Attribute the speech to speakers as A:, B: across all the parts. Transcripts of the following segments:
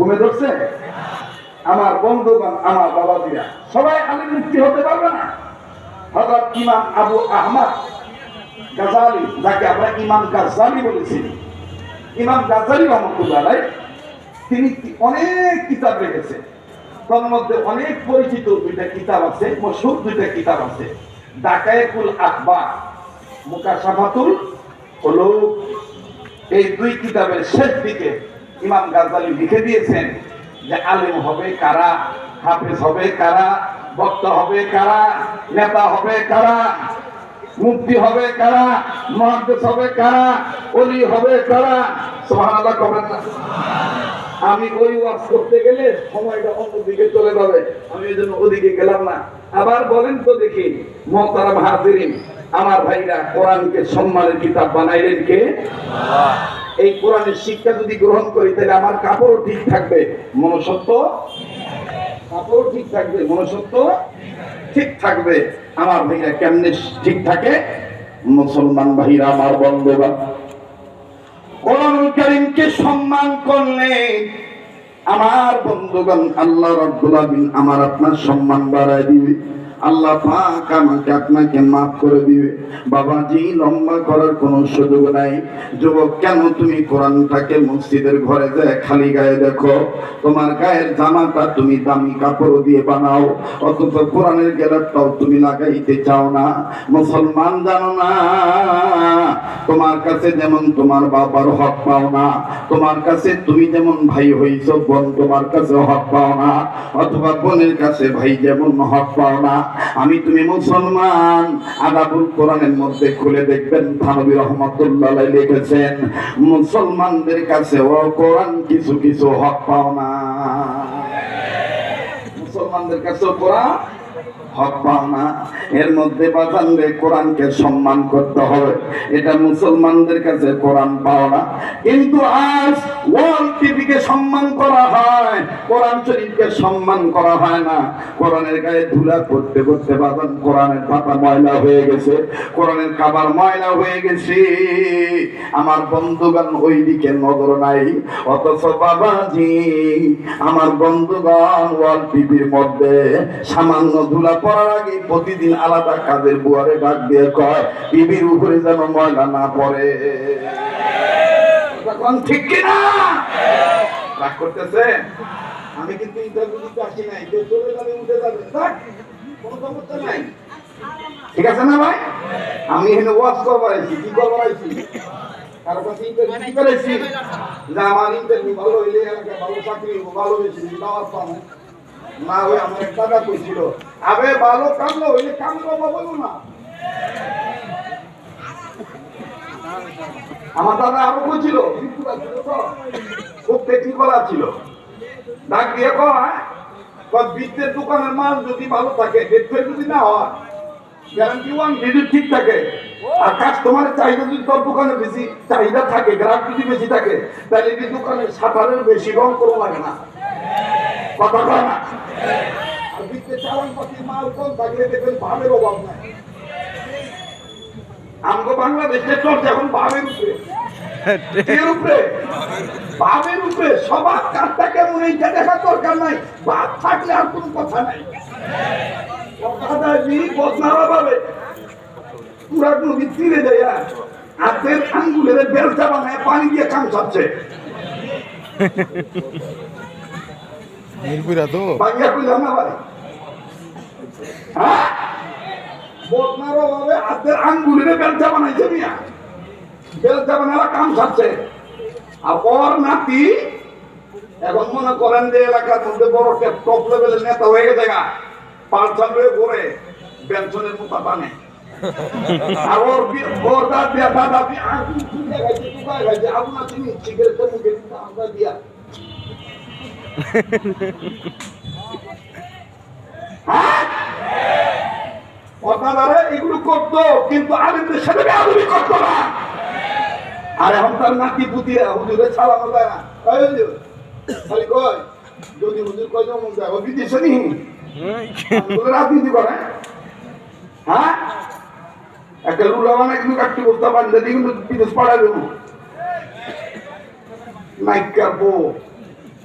A: ঘুমে ধরছে? আমার বন্ধুগণ, আমার বাবা বাবাজিরা, সবাই আলিম মুক্তি হতে পারবে না? হযরত ইমাম আবু আহমদ গাজালি, যাকে আমরা ইমাম গাজালি বলেছি। ইমাম গাজালি রহমতুল্লাহ তিনি অনেক কিতাব রেখেছেন। তার মধ্যে অনেক পরিচিত দুইটা কিতাব আছে মশুর দুইটা কিতাব আছে। ডাকায়েকুল আখবার, মুকাশাফাতুল হলো এই দুই কিতাবের শেষ দিকে ইমাম গাজালি লিখে দিয়েছেন যে আলেম হবে কারা, হাফেজ হবে কারা, বক্তা হবে কারা, নেতা হবে কারা মুক্তি হবে কারা মহাদেশ হবে কারা অলি হবে কারা, সুবহানাল্লাহ কবেন না। আমি ওই ওয়াজ করতে গেলে সময়টা অন্যদিকে চলে যাবে, আমি ওই জন্য ওদিকে গেলাম না। আবার বলেন তো দেখি, মহতারাম হাজিরিন, আমার ভাইরা কোরআনকে সম্মানের কিতাব বানাইলেন কে? এই কোরআনের শিক্ষা যদি গ্রহণ করি, তাহলে আমার কাপড়ও ঠিক থাকবে। মনসত্ব কাপড়ও ঠিক থাকবে মনসত্ব ঠিক থাকবে। আমার ভাইরা কেমনে ঠিক থাকে? মুসলমান ভাইরা, আমার বন্ধুরা কোরআনুল কারীমকে সম্মান করলে আমার বন্ধুগণ আল্লাহ রাব্বুল আমার আপনার সম্মান বাড়ায় দিবে। আল্লাহ পাক আমাকে আপনাকে মাফ করে দিবে। বাবা বাবাজি, লম্বা করার কোনো সুযোগ নাই। যুবক, কেন তুমি কোরআনটাকে মসজিদের ঘরে যায় খালি গায়ে দেখো? তোমার গায়ের জামাটা তুমি দামি কাপড় দিয়ে বানাও, অথচ কোরআনের গেলারটাও তুমি লাগাইতে চাও না। মুসলমান জানো না, তোমার কাছে যেমন তোমার বাবার হক পাও না, তোমার কাছে তুমি যেমন ভাই হইছ, বোন তোমার কাছে হক পাও না, অথবা বোনের কাছে ভাই যেমন হক পাও না আমি তুমি মুসলমান। আদাবুল কোরআনের মধ্যে খুলে দেখবেন, থানবী রহমতুল্লাহ লিখেছেন, মুসলমানদের কাছে ও কোরআন কিছু কিছু হক পাও না। মুসলমানদের কাছে কোরআন হক এর মধ্যে কোরআনকে সম্মান করতে হবে। এটা মুসলমানদের কাছে কোরআন কিন্তু আজ ওয়ার্ল্ড টিভিকে সম্মান করা হয়, কোরআন শরীফকে সম্মান করা হয় না। কোরআনের গায়ে ধুলা করতে করতে কোরআনের পাতা ময়লা হয়ে গেছে, কোরআনের কাবার ময়লা হয়ে গেছে। আমার বন্ধুগণ ওই দিকে নজর নাই, অথচ বাবাজি, আমার বন্ধুগণ ওয়াল টিভির মধ্যে সামান্য ধুলা পড়ার আগে প্রতিদিন আলাদা কাজের বুয়ারে ডাক দিয়ে কয় টিভির উপরে যেন ময়লা না পড়ে। তখন ঠিক কিনা? করতেছে? আমি কিন্তু ইন্টারভিউ দিতে আসি নাই, কেউ চলে যাবে, উঠে যাবে। কোনো সমস্যা নাই। ঠিক আছে না ভাই? আমি এখানে ওয়াজ কি কারও কাছে ইন্টারভিউ আইছি যে আমার ইন্টারভিউ ভালো হইলে ভালো চাকরি ভালো হয়েছে পাবো। না ওই আমার দাদা কইছিল, আবে ভালো কামলো বলো না আমার দাদা আরও কইছিল খুব টেকনিকলা ছিল? ডাক দিয়ে বৃত্তের দোকানের মাল যদি ভালো থাকে ডেট যদি না হয় গ্যারান্টি ওয়ান যদি ঠিক থাকে। আর কাস্টমারের চাহিদা যদি তোর দোকানে বেশি, চাহিদা থাকে, গ্রাহক যদি বেশি থাকে, তাহলে এই দোকানের সাঁতারের বেশি রং করো লাগে না। কথা মাল নাই। এখন উপরে। উপরে। উপরে। সবার কেমন? এইটা নাই। থাকলে আর কোনো কথা নাই। কথা দিয়ে বদনারা পাবে পুরা নদী তীরে যায় হাতের আঙ্গুলের বেলচা বানায় পানি দিয়ে কাম চাচ্ছে
B: মিরপুরা তো
A: বদনারা ভাবে হাতের আঙ্গুলের বেলচা বানাইছে মিয়া বেলচা বানালা কাম চাচ্ছে আর ওর নাতি এখন মনে করেন যে এলাকার মধ্যে বড় টপ লেভেলের নেতা হয়ে গেছে গা পাঁচজন হয়ে ঘুরে পেনশনের মতো টানে আর ওর ওর আগুন গেছে, টুকায় গেছে, আগুন আছে নি, সিগারেটের মুখে আমরা দিয়া। কিন্তু আলিমদের সাথে করতো না। আর তার নাতি পুতিরা খালি কয়, যদি হুজুর কয় যেমন যায় ও বিদেশে নি রাজনীতি করে। হ্যাঁ? একটা রুলা মানে কিন্তু কাটতে কিন্তু বিদেশ দেবো। নাইকার বউ।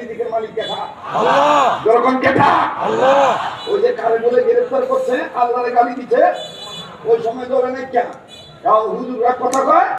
A: রিজিকের মালিক কেঠা যখন কেঠা ওই যে কারে বলে গ্রেফতার করছে আল্লাহরে গালি দিচ্ছে ওই সময় ধরে নাই কেন? কারণ হুজুররা কথা কয়।